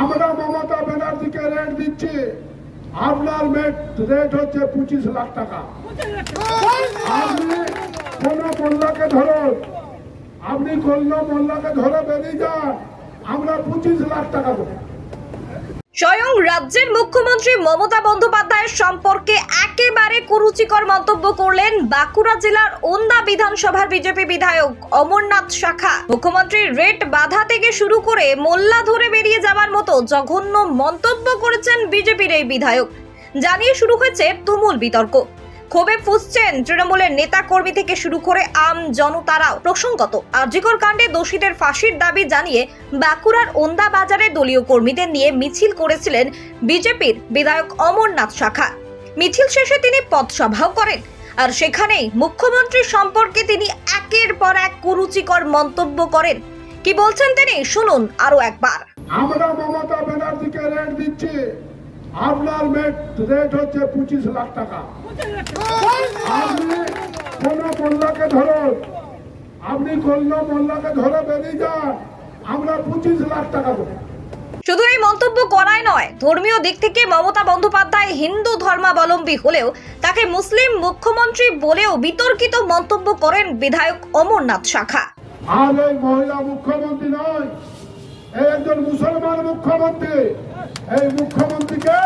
আমরা মমতা ব্যানার্জিকে রেট দিচ্ছি। আপনার রেট হচ্ছে পঁচিশ লাখ টাকা। আপনি কোন মোল্লাকে ধরুন। আপনি কোন মোল্লাকে ধরে বেরিয়ে যান, আমরা পঁচিশ লাখ টাকা দেবো। রাজ্যের মুখ্যমন্ত্রী মমতা বন্দ্যোপাধ্যায়ের সম্পর্কে একেবারে কুরুচিকর মন্তব্য করলেন বাঁকুড়া জেলার ওন্দা বিধানসভার বিজেপি বিধায়ক অমরনাথ শাখা। মুখ্যমন্ত্রীর রেট বাধা থেকে শুরু করে মোল্লা ধরে বেরিয়ে যাওয়ার মতো জঘন্য মন্তব্য করেছেন বিজেপির এই বিধায়ক। জানিয়ে শুরু হয়েছে তুমুল বিতর্ক। ক্ষোভে ফুসছেন তৃণমূলের নেতা কর্মী থেকে শুরু করে আম জনতারাও। প্রসঙ্গত, আর্যিকর কাণ্ডে দোষীদের ফাঁসির দাবি জানিয়ে বাঁকুড়ার ওন্দা বাজারে দলীয় কর্মীদের নিয়ে মিছিল করেছিলেন বিজেপির বিধায়ক অমরনাথ শাখা। মিছিল শেষে তিনি পথসভাও করেন। আর সেখানেই মুখ্যমন্ত্রী সম্পর্কে তিনি একের পর এক কুরুচিকর মন্তব্য করেন। কি বলছেন তিনি? শুনুন আরও একবার। আমরা মমতা ব্যানার্জিকে রেট দিচ্ছি। আপনার মেট রেট হচ্ছে পঁচিশ লাখ টাকা। আপনি কোন মোল্লাকে ধরুন। আপনি কোন মোল্লাকে ধরে বেরিয়ে যান আমরা পঁচিশ লাখ টাকা দেবো। শুধু এই মন্তব্য করাই নয় ধর্মীয় দিক থেকে মমতা বন্দ্যোপাধ্যায় হিন্দু ধর্মাবলম্বী হলেও তাকে মুসলিম মুখ্যমন্ত্রী বলেও বিতর্কিত মন্তব্য করেন বিধায়ক অমরনাথ শাখা। আর এই মহিলা মুখ্যমন্ত্রী নয় একজন মুসলমান মুখ্যমন্ত্রী। এই মুখ্যমন্ত্রীকে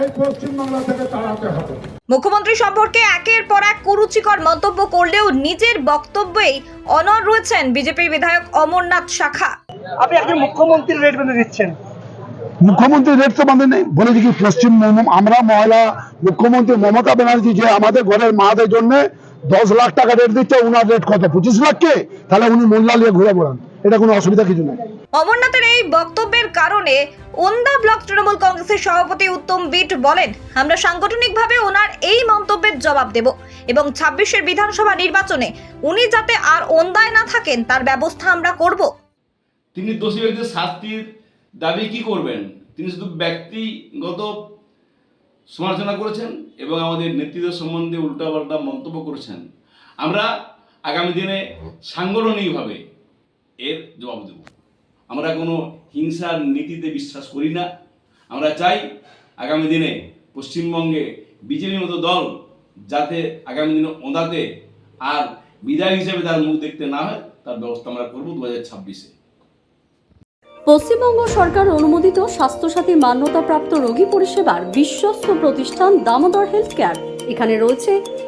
এই পশ্চিমবাংলা থেকে তাড়াতে হবে। মুখ্যমন্ত্রী সম্পর্কে একের পর এক কুরুচিকর মন্তব্য করলেও নিজের বক্তব্যেই অনর রয়েছেন বিজেপির বিধায়ক অমরনাথ শাখা। আপনি একজন মুখ্যমন্ত্রীর রেট বেঁধে দিচ্ছেন। মুখ্যমন্ত্রী রেট তো বাঁধে নেই। বলে দেখি পশ্চিম আমরা মহিলা মুখ্যমন্ত্রী মমতা ব্যানার্জি যে আমাদের ঘরের মাদের জন্য দশ লাখ টাকা রেট দিচ্ছে উনার রেট কত? পঁচিশ লাখ কে? তাহলে উনি মোল্লা নিয়ে ঘুরে বেড়ান। এটা কোনো অসুবিধা কিছু নেই। অমরনাথের এই বক্তব্যের কারণে ওন্দা ব্লক তৃণমূল কংগ্রেসের সভাপতি উত্তম বিট বলেন, আমরা সাংগঠনিকভাবে ওনার এই মন্তব্যের জবাব দেব এবং ছাব্বিশের বিধানসভা নির্বাচনে উনি যাতে আর ওন্দায় না থাকেন, তার ব্যবস্থা আমরা করব। তিনি দোষী ব্যক্তির শাস্তির দাবি কি করবেন? তিনি শুধু ব্যক্তিগত সমালোচনা করেছেন এবং আমাদের নেতৃত্ব সম্বন্ধে উল্টাপাল্টা মন্তব্য করেছেন। আমরা আগামী দিনে সাংগঠনিকভাবে এর জবাব দেব। আমরা কোনো হিংসার নীতিতে বিশ্বাস করি না। আমরা চাই আগামী দিনে পশ্চিমবঙ্গে বিজেপির মতো দল যাতে আগামী দিনে ওঁদাতে আর বিধায়ক হিসেবে তার মুখ দেখতে না হয়, তার ব্যবস্থা আমরা করব দু হাজার ছাব্বিশে। পশ্চিমবঙ্গ সরকার অনুমোদিত স্বাস্থ্যসাথী মান্যতাপ্রাপ্ত রোগী পরিষেবার বিশ্বস্ত প্রতিষ্ঠান দামোদর হেলথ কেয়ার। এখানে রয়েছে